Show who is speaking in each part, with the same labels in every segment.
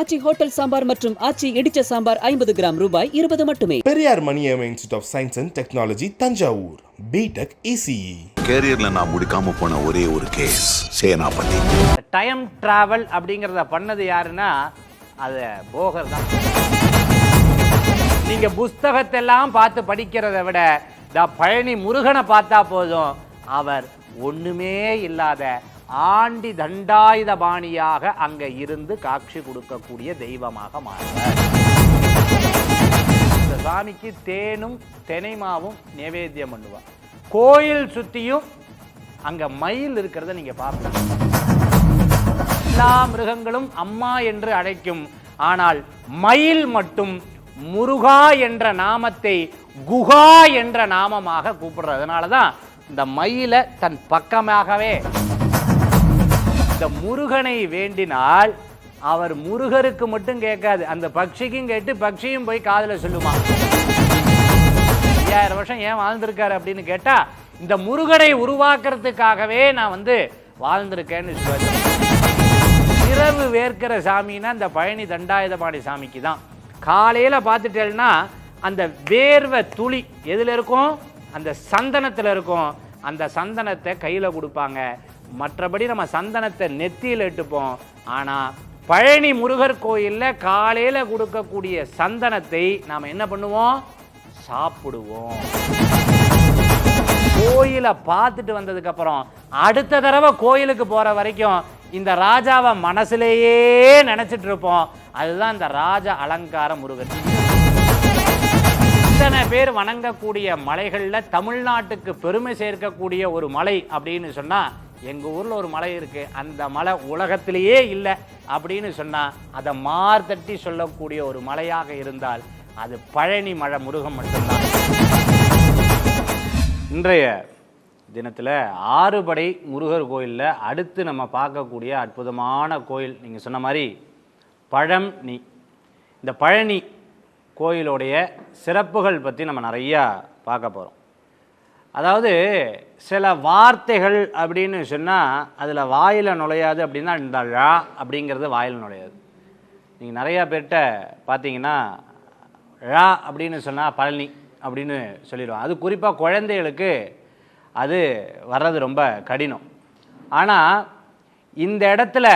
Speaker 1: ஆச்சி hotel sambar மற்றும் ஆச்சி இடிச்ச சாம்பார் ஐம்பது கிராம் ரூபாய் இருபது மட்டுமே.
Speaker 2: Periyar Maniammai institute of science and technology Thanjavur. BTech ECE
Speaker 3: கேரியர்ல நான் முடிக்காம போன ஒரே ஒரு கேஸ் சேனாபதி.
Speaker 4: டைம் டிராவல் அப்படிங்கிறத பண்ணது யாருன்னா அது போகர் தான். நீங்க புஸ்தகத்தெல்லாம் பார்த்து படிக்கிறத விட இந்த பழனி முருகனை பார்த்தா போதும். அவர் ஒண்ணுமே இல்லாத ஆண்டி தண்டாயுத பாணியாக அங்க இருந்து காட்சி கொடுக்கக்கூடிய தெய்வமாக மாறுவார். இந்த சாமிக்கு தேனும் தெனைமாவும் நைவேத்தியம் பண்ணுவார். கோயில் சுத்தியும் அங்க மயில் இருக்கிறத நீங்க பார்க்கலாம். எல்லா மிருகங்களும் அம்மா என்று அழைக்கும். ஆனால் மயில் மட்டும் முருகா என்ற நாமத்தை குகா என்ற நாமமாக கூப்பிடுறதுனால தான் இந்த மயிலை தன் பக்கமாகவே இந்த முருகனை வேண்டினால் அவர் முருகருக்கு மட்டும் கேட்காது. அந்த பக்ஷிக்கும் கேட்டு பக்ஷியும் போய் காதில் சொல்லுமா. ஐயாயிரம் வருஷம் ஏன் வாழ்ந்திருக்காரு அப்படின்னு கேட்டா இந்த முருகனை உருவாக்குறதுக்காகவே நான் வந்து வாழ்ந்திருக்கேன்னு சொல்லுவேன் இரவு வேர்க்கிற சாமின்னா இந்த பழனி தண்டாயுதபாணி சாமிக்கு தான் காலையில் பார்த்துட்டேன்னா அந்த வேர்வை துளி எதில் இருக்கும்? அந்த சந்தனத்தில் இருக்கும். அந்த சந்தனத்தை கையில் கொடுப்பாங்க. மற்றபடி நம்ம சந்தனத்தை நெத்தியில் இட்டுப்போம். ஆனால் பழனி முருகர் கோயிலில் காலையில் கொடுக்கக்கூடிய சந்தனத்தை நாம் என்ன பண்ணுவோம்? சாப்பிடுவோம். கோயிலை பார்த்துட்டு வந்ததுக்கப்புறம் அடுத்த தடவை கோயிலுக்கு போகிற வரைக்கும் இந்த ராஜாவை மனசுலேயே நினச்சிட்டு இருப்போம். அதுதான் இந்த ராஜ அலங்கார முருகன். இத்தனை பேர் வணங்கக்கூடிய மலைகளில் தமிழ்நாட்டுக்கு பெருமை சேர்க்கக்கூடிய ஒரு மலை அப்படின்னு சொன்னால் எங்கள் ஊரில் ஒரு மலை இருக்குது அந்த மலை உலகத்திலேயே இல்லை அப்படின்னு சொன்னால் அதை மார்த்தட்டி சொல்லக்கூடிய ஒரு மலையாக இருந்தால் அது பழனி மலை முருகன் மட்டும்தான். இன்றைய தினத்தில் ஆறுபடை முருகர் கோயிலில் அடுத்து நம்ம பார்க்கக்கூடிய அற்புதமான கோயில் நீங்கள் சொன்ன மாதிரி பழனி. இந்த பழனி கோயிலுடைய சிறப்புகள் பற்றி நம்ம நிறையா பார்க்க போகிறோம் அதாவது சில வார்த்தைகள் அப்படின்னு சொன்னால் அதில் வாயில் நுழையாது அப்படின்னா இந்த ழா அப்படிங்கிறது வாயில் நுழையாது. நீங்கள் நிறையா பேர்கிட்ட பார்த்தீங்கன்னா ழா அப்படின்னு சொன்னால் பழனி அப்படின்னு சொல்லிடுவோம் அது குறிப்பாக குழந்தைகளுக்கு அது வர்றது ரொம்ப கடினம். ஆனால் இந்த இடத்துல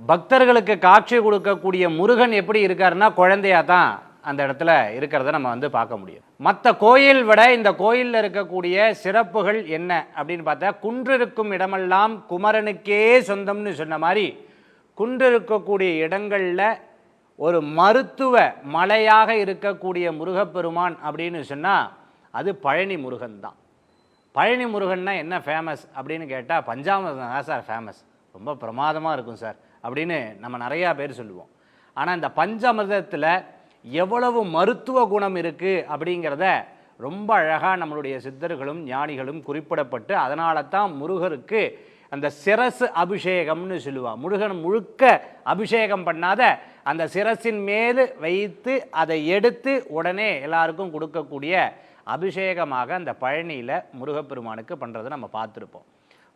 Speaker 4: பக்தர்களுக்கு காட்சி கொடுக்கக்கூடிய முருகன் எப்படி இருக்காருன்னா குழந்தையா தான் அந்த இடத்துல இருக்கிறத நம்ம வந்து பார்க்க முடியும். மற்ற கோயில் விட இந்த கோயிலில் இருக்கக்கூடிய சிறப்புகள் என்ன அப்படின்னு பார்த்தா குன்றிருக்கும் இடமெல்லாம் குமரனுக்கே சொந்தம்னு சொன்ன மாதிரி குன்றிருக்கக்கூடிய இடங்களில் ஒரு மருத்துவ மலையாக இருக்கக்கூடிய முருகப்பெருமான் அப்படின்னு சொன்னால் அது பழனி முருகன் தான். பழனி முருகன்னா என்ன ஃபேமஸ் அப்படின்னு கேட்டால் பஞ்சாமிரதம் தான் சார் ஃபேமஸ் ரொம்ப பிரமாதமாக இருக்கும் சார் அப்படின்னு நம்ம நிறையா பேர் சொல்லுவோம். ஆனால் இந்த பஞ்சாமிரதத்தில் எவ்வளவு மருத்துவ குணம் இருக்குது அப்படிங்கிறத ரொம்ப அழகாக நம்மளுடைய சித்தர்களும் ஞானிகளும் குறிப்பிடப்பட்டு அதனால தான் முருகருக்கு அந்த சிரசு அபிஷேகம்னு சொல்லுவாள் முருகன் முழுக்க அபிஷேகம் பண்ணாத அந்த சிரசின் மேல் வைத்து அதை எடுத்து உடனே எல்லாருக்கும் கொடுக்கக்கூடிய அபிஷேகமாக அந்த பழனியில் முருகப்பெருமானுக்கு பண்ணுறதை நம்ம பார்த்துருப்போம்.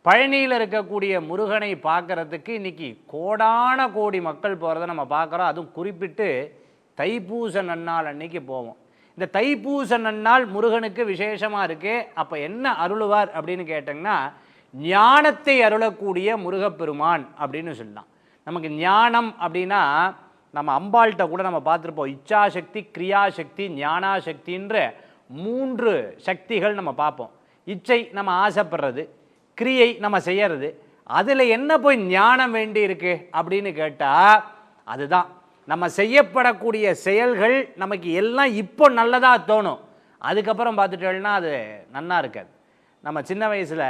Speaker 4: பழனியில் இருக்கக்கூடிய முருகனை பார்க்குறதுக்கு இன்னைக்கு கோடான கோடி மக்கள் போகிறத நம்ம பார்க்குறோம். அதுவும் குறிப்பிட்டு தைப்பூச நன்னாள் அன்னைக்கு போவோம். இந்த தைப்பூச நன்னாள் முருகனுக்கு விசேஷமாக இருக்கு அப்போ என்ன அருளுவார் அப்படின்னு கேட்டிங்கன்னா ஞானத்தை அருளக்கூடிய முருகப்பெருமான் அப்படின்னு சொல்லலாம். நமக்கு ஞானம் அப்படின்னா நம்ம அம்பாள்கிட்ட கூட நம்ம பார்த்துருப்போம் இச்சாசக்தி கிரியாசக்தி ஞானாசக்தின்ற மூன்று சக்திகள் நம்ம பார்ப்போம். இச்சை நம்ம ஆசைப்படுறது கிரியை நம்ம செய்யறது அதில் என்ன போய் ஞானம் வேண்டி இருக்கு அப்படின்னு கேட்டால் அதுதான். நம்ம செய்யப்படக்கூடிய செயல்கள் நமக்கு எல்லாம் இப்போ நல்லதாக தோணும். அதுக்கப்புறம் பார்த்துட்டோம்னா அது நன்னா இருக்காது. நம்ம சின்ன வயசில்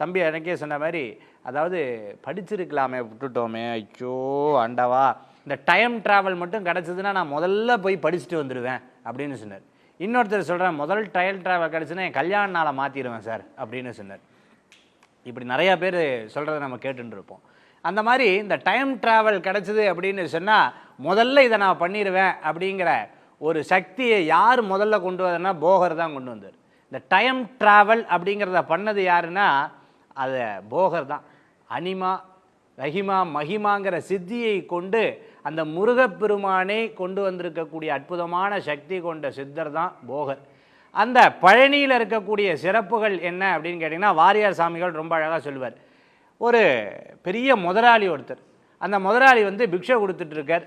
Speaker 4: தம்பி எனக்கே சொன்ன மாதிரி அதாவது படிச்சிருக்கலாமே விட்டுட்டோமே ஐயோ ஆண்டவா இந்த டைம் ட்ராவல் மட்டும் கிடச்சிதுன்னா நான் முதல்ல போய் படிச்சுட்டு வந்துடுவேன் அப்படின்னு சொன்னார். இன்னொருத்தர் சொல்கிறேன் முதல் டைம் ட்ராவல் கிடச்சுன்னா என் கல்யாண நாளை மாற்றிடுவேன் சார் அப்படின்னு சொன்னார். இப்படி நிறையா பேர் சொல்கிறத நம்ம கேட்டுருப்போம் அந்த மாதிரி இந்த டைம் ட்ராவல் கிடச்சிது அப்படின்னு சொன்னால் முதல்ல இதை நான் பண்ணிடுவேன் அப்படிங்கிற ஒரு சக்தியை யார் முதல்ல கொண்டு வந்தனா போகர் தான் கொண்டு வந்தார். இந்த டைம் ட்ராவல் அப்படிங்கிறத பண்ணது யாருன்னா அது போகர் தான். அனிமா ரஹிமா மகிமாங்கிற சித்தியை கொண்டு அந்த முருகப்பெருமானை கொண்டு வந்திருக்கக்கூடிய அற்புதமான சக்தி கொண்ட சித்தர் தான் போகர். அந்த பழனியில் இருக்கக்கூடிய சிறப்புகள் என்ன அப்படின்னு கேட்டிங்கன்னா வாரியார் சாமிகள் ரொம்ப அழகாக சொல்லுவார். ஒரு பெரிய முதலாளி ஒருத்தர். அந்த முதலாளி வந்து பிக்ஷை கொடுத்துட்ருக்கார்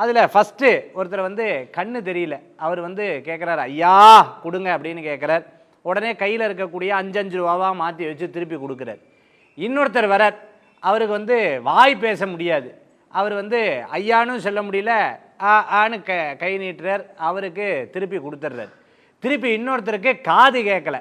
Speaker 4: அதில் ஃபஸ்ட்டு ஒருத்தர் வந்து கண்ணு தெரியல. அவர் வந்து கேட்குறாரு ஐயா கொடுங்க அப்படின்னு கேட்குறார் உடனே கையில் இருக்கக்கூடிய அஞ்சஞ்சு ரூபாவாக மாற்றி வச்சு திருப்பி கொடுக்குறார். இன்னொருத்தர் வரார். அவருக்கு வந்து வாய் பேச முடியாது. அவர் வந்து ஐயானும் சொல்ல முடியல. ஆ ஆன்னு க கை நீட்டுறார். அவருக்கு திருப்பி கொடுத்துட்றார். திருப்பி இன்னொருத்தருக்கு காது கேட்கல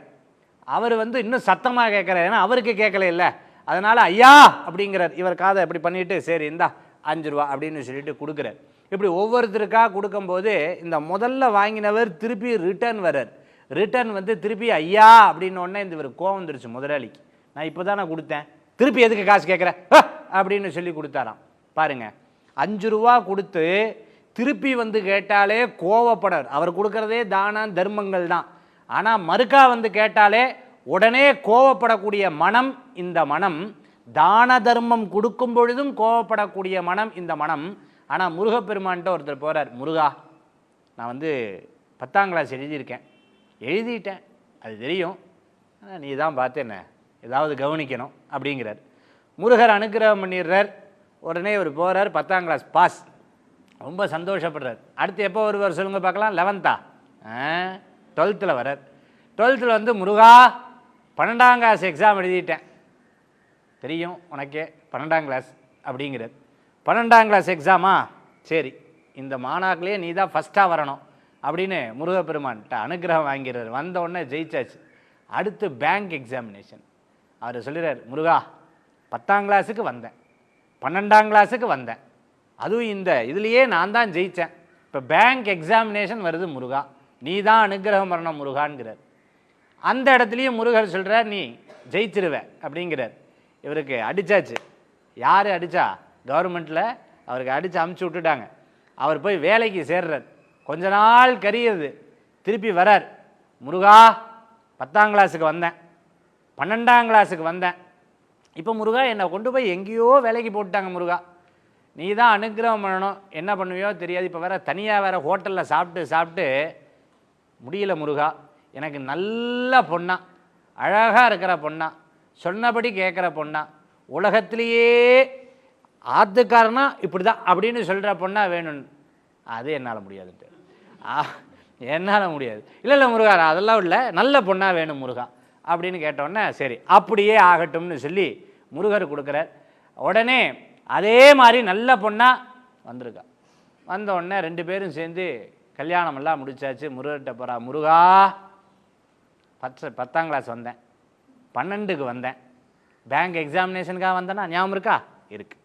Speaker 4: அவர் வந்து இன்னும் சத்தமாக கேட்குறாரு ஏன்னா அவருக்கு கேட்கல இல்லை. அதனால் ஐயா அப்படிங்கிறார். இவர் காதை இப்படி பண்ணிட்டு சரி இந்தா அஞ்சு ரூபா அப்படின்னு சொல்லிட்டு கொடுக்குறார். இப்படி ஒவ்வொருத்தருக்காக கொடுக்கும்போது இந்த முதல்ல வாங்கினவர் திருப்பி ரிட்டர்ன் வர்றார். ரிட்டர்ன் வந்து திருப்பி ஐயா அப்படின்னு இந்த இவர் கோவம் வந்துருச்சு முதலாளிக்கு. நான் இப்போ தானே கொடுத்தேன். திருப்பி எதுக்கு காசு கேட்குறேன் அப்படின்னு சொல்லி கொடுத்தாராம். பாருங்க. அஞ்சு ரூபா கொடுத்து திருப்பி வந்து கேட்டாலே கோவப்படர். அவர் கொடுக்குறதே தானம் தர்மங்கள் தான். ஆனால் மறுக்கா வந்து கேட்டாலே உடனே கோவப்படக்கூடிய மனம் இந்த மனம் தான தர்மம் கொடுக்கும் பொழுதும் கோவப்படக்கூடிய மனம் இந்த மனம். ஆனால் முருகப்பெருமான்கிட்ட ஒருத்தர் போகிறார் முருகா நான் வந்து பத்தாம் கிளாஸ் எழுதியிருக்கேன். எழுதிட்டேன். அது தெரியும். ஆனால் நீ தான் பார்த்தேன்ன ஏதாவது கவனிக்கணும் அப்படிங்கிறார். முருகர் அனுகிரகம் பண்ணிடுறார். உடனே இவர் போகிறார் பத்தாம் கிளாஸ் பாஸ் ரொம்ப சந்தோஷப்படுறார். அடுத்து எப்போ வருவார் சொல்லுங்கள் பார்க்கலாம். லெவன்த்தா டுவெல்த்தில் வரார் டுவெல்த்தில் வந்து முருகா பன்னெண்டாம் கிளாஸ் எக்ஸாம் எழுதிட்டேன். தெரியும் உனக்கே பன்னெண்டாம் கிளாஸ் அப்படிங்கிறது. பன்னெண்டாம் கிளாஸ் எக்ஸாமா சரி இந்த மாணாக்கிலேயே நீ தான் ஃபஸ்ட்டாக வரணும் அப்படின்னு முருகப்பெருமான்கிட்ட அனுகிரகம் வாங்கிறார் வந்த உடனே ஜெயிச்சாச்சு. அடுத்து பேங்க் எக்ஸாமினேஷன் அவர் சொல்லிடுறார் முருகா பத்தாம் கிளாஸுக்கு வந்தேன். பன்னெண்டாம் கிளாஸுக்கு வந்தேன். அதுவும் இந்த இதுலேயே நான் தான் ஜெயித்தேன் இப்போ பேங்க் எக்ஸாமினேஷன் வருது முருகா. நீ தான் அனுகிரகம் வரணும் முருகான்கிறார். அந்த இடத்துலையும் முருகர் சொல்கிறார் நீ ஜெயிச்சிருவேன் அப்படிங்கிறார். இவருக்கு அடித்தாச்சு யார் அடித்தா கவர்மெண்ட்டில் அவருக்கு அடித்து அமுச்சு விட்டுட்டாங்க. அவர் போய் வேலைக்கு சேர்றார். கொஞ்ச நாள் கரியுது. திருப்பி வரார். முருகா பத்தாம் கிளாஸுக்கு வந்தேன். பன்னெண்டாம் கிளாஸுக்கு வந்தேன். இப்போ முருகா என்னை கொண்டு போய் எங்கேயோ வேலைக்கு போட்டுட்டாங்க முருகா. நீ தான் அனுகிரகம் பண்ணணும். என்ன பண்ணுவியோ தெரியாது. இப்போ வேற தனியாக வேறு ஹோட்டலில் சாப்பிட்டு சாப்பிட்டு முடியல முருகா. எனக்கு நல்ல பொண்ணா அழகாக இருக்கிற பொண்ணா சொன்னபடி கேட்குற பொண்ணா உலகத்திலேயே ஆத்துக்காரனா இப்படி தான் அப்படின்னு சொல்கிற பொண்ணா வேணும்னு. அது என்னால் முடியாதுன்ட்டு. ஆ என்னால் முடியாது. இல்லை இல்லை முருகா அதெல்லாம் இல்லை. நல்ல பொண்ணாக வேணும் முருகா அப்படின்னு கேட்டோன்னே சரி அப்படியே ஆகட்டும்னு சொல்லி முருகர் கொடுக்குறார். உடனே அதே மாதிரி நல்ல பொண்ணாக வந்திருக்கா. வந்த உடனே ரெண்டு பேரும் சேர்ந்து கல்யாணமெல்லாம் முடித்தாச்சு முடிச்சாச்சு. முருகர்கிட்ட போகிறா முருகா பத்து பத்தாம் கிளாஸ் வந்தேன். பன்னெண்டுக்கு வந்தேன். பேங்க் எக்ஸாமினேஷனுக்காக வந்தேன்னா ஞாபகம் இருக்கா? இருக்குது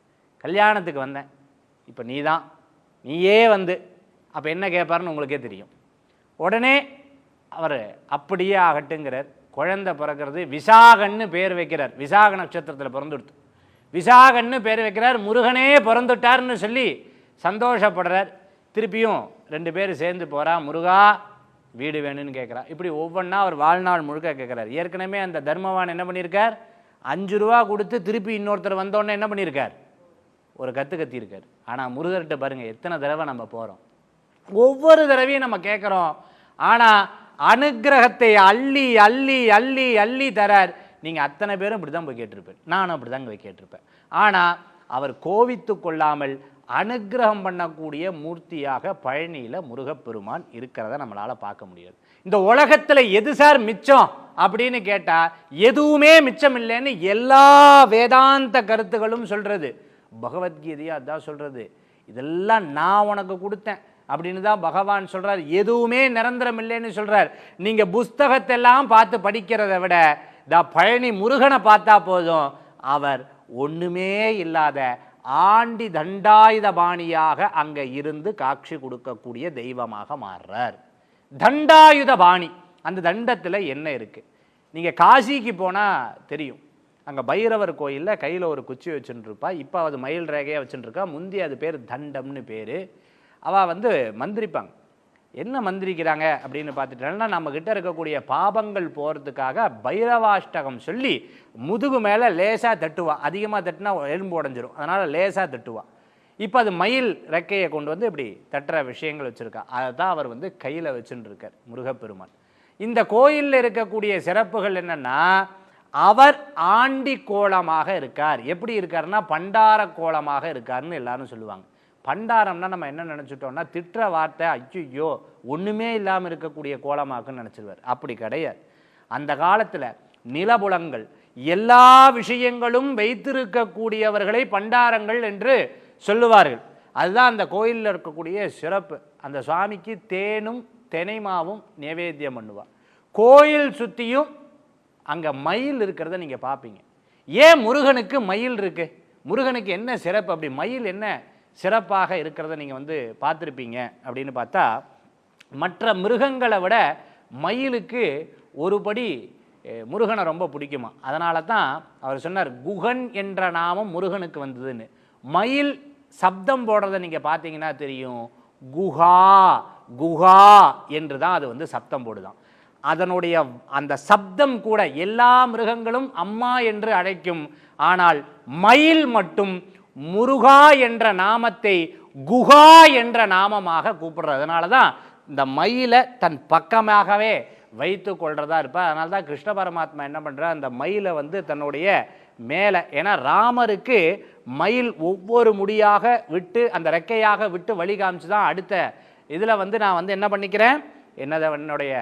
Speaker 4: கல்யாணத்துக்கு வந்தேன். இப்போ நீ தான் நீயே வந்து. அப்போ என்ன கேட்பாருன்னு உங்களுக்கே தெரியும். உடனே அவர் அப்படியே ஆகட்டுங்கிறார். குழந்தை பிறக்கிறது விசாகன்னு பேர் வைக்கிறார். விசாக நட்சத்திரத்தில் பிறந்துடுத்து. விசாகன்னு பேர் வைக்கிறார். முருகனே பிறந்துட்டார்னு சொல்லி சந்தோஷப்படுறார். திருப்பியும் ரெண்டு பேர் சேர்ந்து போகிறா முருகா வீடு வேணும்னு கேட்குறா இப்படி ஒவ்வொன்றா அவர் வாழ்நாள் முழுக்க கேட்குறாரு ஏற்கனவே அந்த தர்மவான் என்ன பண்ணியிருக்கார் அஞ்சு ரூபா கொடுத்து திருப்பி இன்னொருத்தர் வந்தோடனே என்ன பண்ணியிருக்கார் ஒரு கத்து கத்தியிருக்கார் ஆனால் முருகர்கிட்ட பாருங்கள் எத்தனை தடவை நம்ம போகிறோம் ஒவ்வொரு தடவையும் நம்ம கேட்குறோம் ஆனால் அனுக்கிரகத்தை அள்ளி அள்ளி அள்ளி அள்ளி தரார். நீங்கள் அத்தனை பேரும் இப்படி தான் போய் கேட்டிருப்பேன் நானும் அப்படி தான் போய் கேட்டிருப்பேன். ஆனால் அவர் கோவித்து கொள்ளாமல் அனுக்கிரகம் பண்ணக்கூடிய மூர்த்தியாக பழனியில் முருகப்பெருமான் இருக்கிறத நம்மளால் பார்க்க முடியாது. இந்த உலகத்தில் எது சார் மிச்சம்? அப்படின்னு கேட்டால் எதுவுமே மிச்சம் இல்லைன்னு எல்லா வேதாந்த கருத்துகளும் சொல்கிறது பகவத்கீதையாக அதான் சொல்கிறது இதெல்லாம் நான் உனக்கு கொடுத்தேன் அப்படின்னு தான் பகவான் சொல்கிறார் எதுவுமே நிரந்தரம் இல்லைன்னு சொல்கிறார் நீங்கள் புஸ்தகத்தெல்லாம் பார்த்து படிக்கிறதை விட த பழனி முருகனை பார்த்தா போதும். அவர் ஒன்றுமே இல்லாத ஆண்டி தண்டாயுத பாணியாக அங்கே இருந்து காட்சி கொடுக்கக்கூடிய தெய்வமாக மாறுறார். தண்டாயுத பாணி அந்த தண்டத்தில் என்ன இருக்குது நீங்கள் காசிக்கு போனால் தெரியும். அங்கே பைரவர் கோயிலில் கையில் ஒரு குச்சி வச்சுட்டுருப்பா இப்போ அது மயில் ரேகையாக வச்சுட்டுருக்கா முந்தி அது பேர் தண்டம்னு பேர். அவள் வந்து மந்திரிப்பாங்க. என்ன மந்திரிக்கிறாங்க அப்படின்னு பார்த்துட்டோம்னா நம்ம கிட்ட இருக்கக்கூடிய பாபங்கள் போகிறதுக்காக பைரவாஷ்டகம் சொல்லி முதுகு மேலே லேசாக தட்டுவா. அதிகமாக தட்டுனா எலும்பு உடஞ்சிரும். அதனால் லேசாக தட்டுவா. இப்போ அது மயில் ரெக்கையை கொண்டு வந்து இப்படி தட்டுற விஷயங்கள் வச்சுருக்கா. அதை தான் அவர் வந்து கையில் வச்சுன்னு இருக்கார் முருகப்பெருமான். இந்த கோயிலில் இருக்கக்கூடிய சிறப்புகள் என்னென்னா அவர் ஆண்டி கோலமாக இருக்கார். எப்படி இருக்காருன்னா பண்டார கோலமாக இருக்காருன்னு எல்லாரும் சொல்லுவாங்க. பண்டாரம்னா நம்ம என்ன நினச்சிட்டோம்னா திட்டுற வார்த்தை ஐயோ ஒன்றுமே இல்லாமல் இருக்கக்கூடிய கோலமாக்குன்னு நினச்சிருவார். அப்படி கிடையாது. அந்த காலத்தில் நிலபுலங்கள் எல்லா விஷயங்களும் வைத்திருக்கக்கூடியவர்களை பண்டாரங்கள் என்று சொல்லுவார்கள். அதுதான் அந்த கோயிலில் இருக்கக்கூடிய சிறப்பு. அந்த சுவாமிக்கு தேனும் தெனைமாவும் நைவேத்தியம் பண்ணுவார். கோயில் சுற்றியும் அங்கே மயில் இருக்கிறத நீங்கள் பார்ப்பீங்க ஏன் முருகனுக்கு மயில் இருக்குது முருகனுக்கு என்ன சிறப்பு? அப்படி மயில் என்ன சிறப்பாக இருக்கிறத நீங்கள் வந்து பார்த்துருப்பீங்க அப்படின்னு பார்த்தா மற்ற மிருகங்களை விட மயிலுக்கு ஒருபடி முருகனை ரொம்ப பிடிக்குமா? அதனால தான் அவர் சொன்னார் குகன் என்ற நாமம் முருகனுக்கு வந்ததுன்னு. மயில் சப்தம் போடுறத நீங்கள் பார்த்தீங்கன்னா தெரியும். குஹா குஹா என்று தான் அது வந்து சப்தம் போடுதான். அதனுடைய அந்த சப்தம் கூட எல்லா மிருகங்களும் அம்மா என்று அழைக்கும். ஆனால் மயில் மட்டும் முருகா என்ற நாமத்தை குகா என்ற நாமமாக கூப்பிடுறது. அதனால தான் இந்த மயிலை தன் பக்கமாகவே வைத்து கொள்றதா இருப்பார் அதனால தான் கிருஷ்ண பரமாத்மா என்ன பண்றார் அந்த மயிலை வந்து தன்னுடைய மேலே ஏன்னா ராமருக்கு மயில் ஒவ்வொரு முடியாக விட்டு அந்த ரெக்கையாக விட்டு வழி காமிச்சு தான் அடுத்த இதில் வந்து நான் வந்து என்ன பண்ணிக்கிறேன்? என்னதை என்னுடைய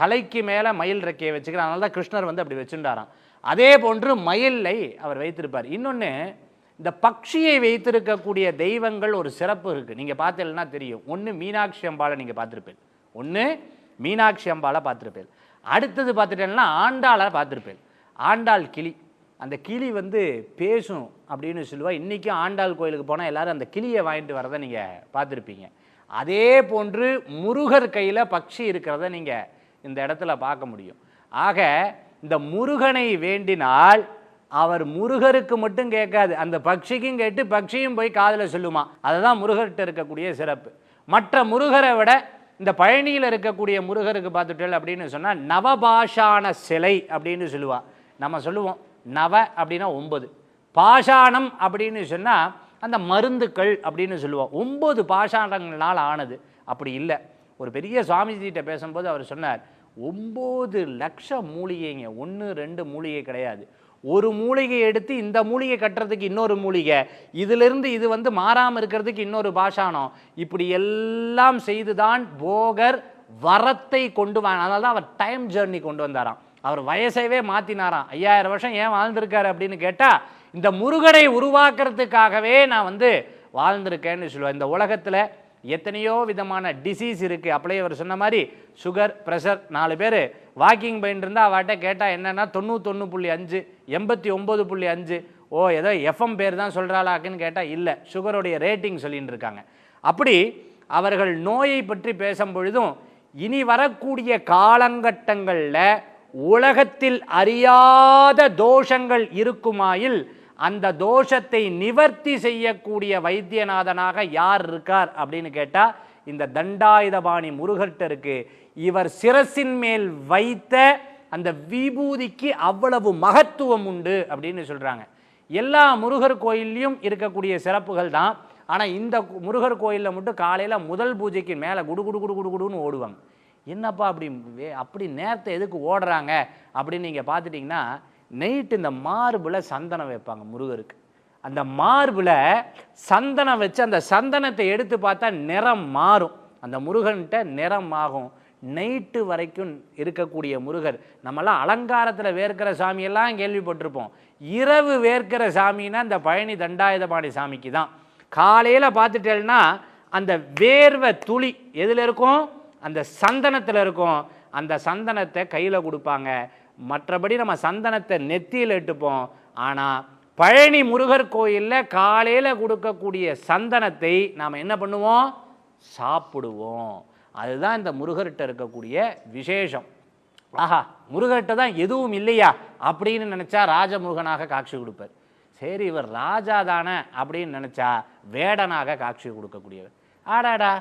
Speaker 4: தலைக்கு மேலே மயில் ரெக்கையை வச்சுக்கிறேன். அதனால தான் கிருஷ்ணர் வந்து அப்படி வச்சுட்டாராம் அதே போன்று மயிலை அவர் வைத்திருப்பார். இன்னொன்று இந்த பக்ஷியை வைத்திருக்கக்கூடிய தெய்வங்கள் ஒரு சிறப்பு இருக்குது நீங்கள் பார்த்தீங்கன்னா தெரியும். ஒன்று மீனாட்சி அம்பாலை நீங்கள் பார்த்துருப்பேன் ஒன்று மீனாட்சி அம்பாலை பார்த்துருப்பேன் அடுத்தது பார்த்துட்டேன்னா ஆண்டாளை பார்த்துருப்பேன் ஆண்டாள் கிளி. அந்த கிளி வந்து பேசும் அப்படின்னு சொல்லுவா. இன்றைக்கும் ஆண்டாள் கோயிலுக்கு போனால் எல்லாரும் அந்த கிளியை வாங்கிட்டு வரதை நீங்கள் பார்த்துருப்பீங்க. அதே போன்று முருகர் கையில் பக்ஷி இருக்கிறத நீங்கள் இந்த இடத்துல பார்க்க முடியும். ஆக இந்த முருகனை வேண்டினால் அவர் முருகருக்கு மட்டும் கேட்காது. அந்த பக்ஷிக்கும் கேட்டு பக்ஷியும் போய் காதில் சொல்லுமா. அதுதான் முருகர்கிட்ட இருக்கக்கூடிய சிறப்பு. மற்ற முருகரை விட இந்த பழனியில் இருக்கக்கூடிய முருகருக்கு பார்த்துட்டல் அப்படின்னு சொன்னால் நவபாஷான சிலை அப்படின்னு சொல்லுவா. நம்ம சொல்லுவோம் நவ அப்படின்னா ஒம்பது பாஷாணம் அப்படின்னு சொன்னால் அந்த மருந்துக்கள் அப்படின்னு சொல்லுவோம் ஒம்பது பாஷாணங்களால் ஆனது. அப்படி இல்லை. ஒரு பெரிய சுவாமிஜிகிட்ட பேசும்போது அவர் சொன்னார் ஒம்பது லட்சம் மூலிகைங்க. ஒன்று ரெண்டு மூலிகை கிடையாது. ஒரு மூலிகை எடுத்து இந்த மூலிகை கட்டுறதுக்கு இன்னொரு மூலிகை. இதிலிருந்து இது வந்து மாறாமல் இருக்கிறதுக்கு இன்னொரு பாஷாணம். இப்படி எல்லாம் செய்துதான் போகர் வரத்தை கொண்டு வா அதனால தான் அவர் டைம் ஜேர்னி கொண்டு வந்தாராம். அவர் வயசைவே மாற்றினாராம் ஐயாயிரம் வருஷம் ஏன் வாழ்ந்திருக்காரு அப்படின்னு கேட்டால் இந்த முருகனை உருவாக்குறதுக்காகவே நான் வந்து வாழ்ந்திருக்கேன்னு சொல்லுவேன். இந்த உலகத்தில் எத்தனையோ விதமான டிசீஸ் இருக்குது அப்படியே அவர் சொன்ன மாதிரி சுகர் ப்ரெஷர் நாலு பேர். வாக்கிங் போயிட்டு இருந்தால் அவட்ட கேட்டால் என்னென்னா தொண்ணூத்தொன்று புள்ளி அஞ்சு எண்பத்தி ஒம்பது புள்ளி அஞ்சு. ஓ ஏதோ எஃப்எம் பேர் தான் சொல்கிறாளாக்குன்னு கேட்டால் இல்லை. சுகருடைய ரேட்டிங் சொல்லின்னு இருக்காங்க. அப்படி அவர்கள் நோயை பற்றி பேசும் பொழுதும் இனி வரக்கூடிய காலங்கட்டங்களில் உலகத்தில் அறியாத தோஷங்கள் இருக்குமாயில் அந்த தோஷத்தை நிவர்த்தி செய்யக்கூடிய வைத்தியநாதனாக யார் இருக்கார் அப்படின்னு கேட்டால் இந்த தண்டாயுதபாணி முருகர்கிட்ட இருக்கு. இவர் சிரசின் மேல் வைத்த அந்த விபூதிக்கு அவ்வளவு மகத்துவம் உண்டு அப்படின்னு சொல்கிறாங்க எல்லா முருகர் கோயில்லையும் இருக்கக்கூடிய சிறப்புகள் தான். ஆனால் இந்த முருகர் கோயிலில் மட்டும் காலையில் முதல் பூஜைக்கு மேலே குடு குடு குடு குடு குடுன்னு ஓடுவாங்க. என்னப்பா அப்படி வே- அப்படி நேரத்தை எதுக்கு ஓடுறாங்க? அப்படின்னு நீங்கள் பார்த்துட்டிங்கன்னா நைட்டு இந்த மார்பில் சந்தனம் வைப்பாங்க முருகருக்கு. அந்த மார்பில் சந்தனம் வச்சு அந்த சந்தனத்தை எடுத்து பார்த்தா நிறம் மாறும். அந்த முருகன்கிட்ட நிறம் ஆகும். நைட்டு வரைக்கும் இருக்கக்கூடிய முருகர். நம்மலாம் அலங்காரத்தில் வேர்க்கிற சாமியெல்லாம் கேள்விப்பட்டிருப்போம். இரவு வேர்க்கிற சாமின்னா இந்த பழனி தண்டாயுதபாணி சாமிக்கு தான். காலையில் பார்த்துட்டேன்னா அந்த வேர்வை துளி எதில் இருக்கும்? அந்த சந்தனத்தில் இருக்கும். அந்த சந்தனத்தை கையில் கொடுப்பாங்க. மற்றபடி நம்ம சந்தனத்தை நெத்தியில் இட்டுப்போம். ஆனால் பழனி முருகர் கோயிலில் காலையில் கொடுக்கக்கூடிய சந்தனத்தை நாம் என்ன பண்ணுவோம்? சாப்பிடுவோம். அதுதான் இந்த முருகர்கிட்ட இருக்கக்கூடிய விசேஷம். ஆஹா முருகர்கிட்ட தான் எதுவும் இல்லையா? அப்படின்னு நினச்சா ராஜமுருகனாக காட்சி கொடுப்பார். சரி இவர் ராஜா தானே அப்படின்னு நினச்சா வேடனாக காட்சி கொடுக்கக்கூடியவர். ஆடாடா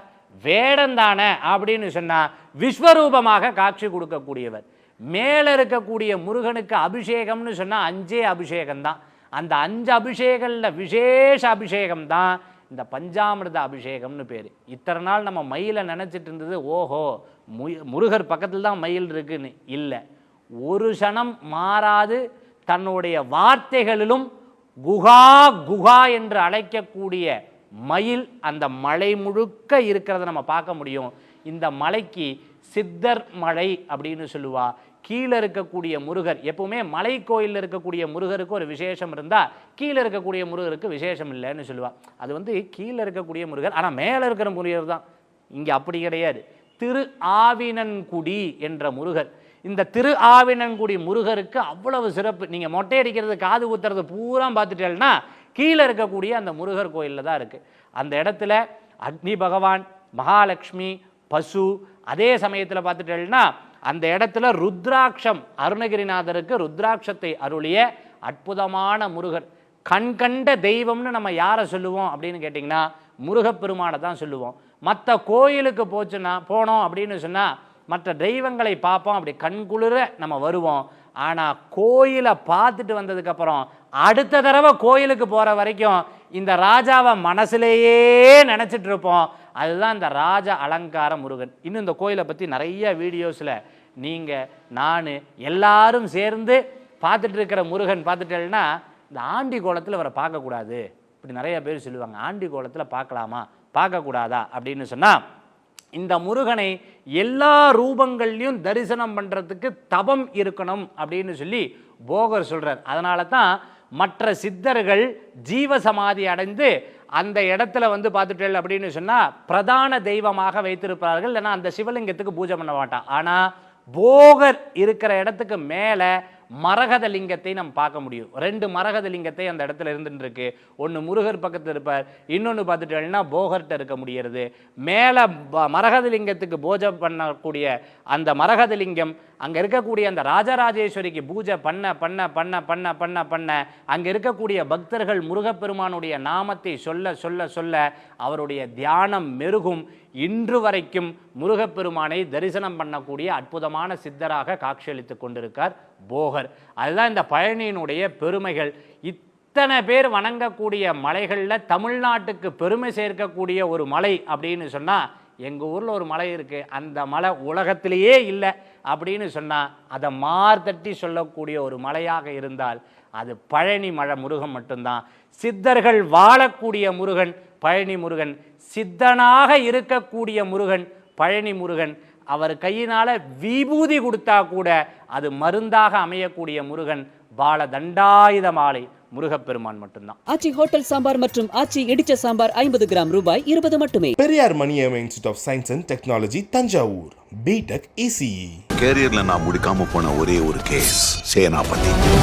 Speaker 4: வேடன் தானே அப்படின்னு சொன்னால் விஸ்வரூபமாக காட்சி கொடுக்கக்கூடியவர். மேலே இருக்கக்கூடிய முருகனுக்கு அபிஷேகம்னு சொன்னால் அஞ்சே அபிஷேகம்தான். அந்த அஞ்சு அபிஷேகங்களில் விசேஷ அபிஷேகம் தான் இந்த பஞ்சாமிரத அபிஷேகம்னு பேர். இத்தனை நாள் நம்ம மயிலை நினச்சிட்டு இருந்தது ஓஹோ முய- முருகர் பக்கத்தில் தான் மயில் இருக்குன்னு. இல்லை. ஒரு சனம் மாறாது தன்னுடைய வார்த்தைகளிலும் குகா குகா என்று அழைக்கக்கூடிய மயில் அந்த மலை முழுக்க இருக்கிறத நம்ம பார்க்க முடியும். இந்த மலைக்கு சித்தர் மலை அப்படின்னு சொல்லுவா. கீழே இருக்கக்கூடிய முருகர் எப்பவுமே மலை கோயிலில் இருக்கக்கூடிய முருகருக்கு ஒரு விசேஷம் இருந்தால் கீழே இருக்கக்கூடிய முருகருக்கு விசேஷம் இல்லைன்னு சொல்லுவா. அது வந்து கீழே இருக்கக்கூடிய முருகர் ஆனால் மேலே இருக்கிற முருகர் தான். இங்கே அப்படி கிடையாது. திரு ஆவினன்குடி என்ற முருகர். இந்த திரு ஆவினன்குடி முருகருக்கு அவ்வளவு சிறப்பு. நீங்கள் மொட்டை அடிக்கிறது காது ஊத்துறது பூரா பார்த்துட்டேன்னா கீழே இருக்கக்கூடிய அந்த முருகர் கோயிலில் தான் இருக்குது அந்த இடத்துல அக்னி பகவான் மகாலட்சுமி பசு அதே சமயத்தில் பார்த்துட்டேன்னா அந்த இடத்துல ருத்ராட்சம் அருணகிரிநாதருக்கு ருத்ராட்சத்தை அருளிய அற்புதமான முருகர் கண் கண்ட தெய்வம்னு நம்ம யாரை சொல்லுவோம் அப்படின்னு கேட்டிங்கன்னா முருகப்பெருமானை தான் சொல்லுவோம். மற்ற கோயிலுக்கு போச்சுன்னா போனோம் அப்படின்னு சொன்னால் மற்ற தெய்வங்களை பார்ப்போம். அப்படி கண்குளிர நம்ம வருவோம். ஆனால் கோயிலை பார்த்துட்டு வந்ததுக்கப்புறம் அடுத்த தடவை கோயிலுக்கு போகிற வரைக்கும் இந்த ராஜாவை மனசுலேயே நினச்சிட்டு இருப்போம். அதுதான் இந்த ராஜ அலங்கார முருகன். இன்னும் இந்த கோயிலை பற்றி நிறைய வீடியோஸில் நீங்கள் நான் எல்லாரும் சேர்ந்து பார்த்துட்டு இருக்கிற முருகன் பார்த்துட்டேன்னா இந்த ஆண்டி கோலத்தில் அவரை பார்க்கக்கூடாது. இப்படி நிறைய பேர் சொல்லுவாங்க ஆண்டி கோலத்தில் பார்க்கலாமா? பார்க்கக்கூடாதா? அப்படின்னு சொன்னால் இந்த முருகனை எல்லா ரூபங்கள்லையும் தரிசனம் பண்ணுறதுக்கு தபம் இருக்கணும் அப்படின்னு சொல்லி போகர் சொல்கிறார் அதனால தான் மற்ற சித்தர்கள் ஜீவசமாதி அடைந்து அந்த இடத்துல வந்து பார்த்துட்டேன் அப்படின்னு சொன்னால் பிரதான தெய்வமாக வைத்திருப்பார்கள். இல்லைன்னா அந்த சிவலிங்கத்துக்கு பூஜை பண்ண மாட்டான். ஆனால் போகர் இருக்கிற இடத்துக்கு மேலே மரகத லிங்கத்தை நம்ம பார்க்க முடியும். ரெண்டு மரகத லிங்கத்தை அந்த இடத்துல இருந்துட்டு இருக்கு ஒன்று முருகர் பக்கத்தில் இருப்பார். இன்னொன்று பார்த்துட்டேன்னா போகர்கிட்ட இருக்க முடியறது. மேலே மரகத லிங்கத்துக்கு பூஜை பண்ணக்கூடிய அந்த மரகத லிங்கம் அங்கே இருக்கக்கூடிய அந்த ராஜராஜேஸ்வரிக்கு பூஜை பண்ண பண்ண பண்ண பண்ண பண்ண பண்ண அங்கே இருக்கக்கூடிய பக்தர்கள் முருகப்பெருமானுடைய நாமத்தை சொல்ல சொல்ல சொல்ல அவருடைய தியானம் மெருகும். இன்று வரைக்கும் முருகப்பெருமானை தரிசனம் பண்ணக்கூடிய அற்புதமான சித்தராக காட்சியளித்து கொண்டிருக்கார் போகர். அதுதான் இந்த பழனியினுடைய பெருமைகள். இத்தனை பேர் வணங்கக்கூடிய மலைகளில் தமிழ்நாட்டுக்கு பெருமை சேர்க்கக்கூடிய ஒரு மலை அப்படின்னு சொன்னால் எங்கள் ஊரில் ஒரு மலை இருக்குது அந்த மலை உலகத்திலேயே இல்லை அப்படின்னு சொன்னால் அதை மார்தட்டி சொல்லக்கூடிய ஒரு மலையாக இருந்தால் அது பழனி மழை முருகன் மட்டும்தான். சித்தர்கள் வாழக்கூடிய முருகன் பழனி முருகன். சித்தனாக இருக்கக்கூடிய முருகன் பழனி முருகன். அவர் கையினால விபூதி கொடுத்தா கூட அது மருந்தாக அமையக்கூடிய முருகன் பால தண்டாயுத மாலை முருகப்பெருமான் மட்டும்தான்.
Speaker 1: ஆச்சி ஹோட்டல் சாம்பார் மற்றும் ஆச்சி இடிச்ச சாம்பார் ஐம்பது கிராம் ரூபாய் இருபது மட்டுமே.
Speaker 2: Periyar Maniammai institute of science and technology Thanjavur BTech ECE
Speaker 3: கேரியர்ல நான் முடிக்காம போன ஒரே ஒரு கேஸ் சேனாபதி.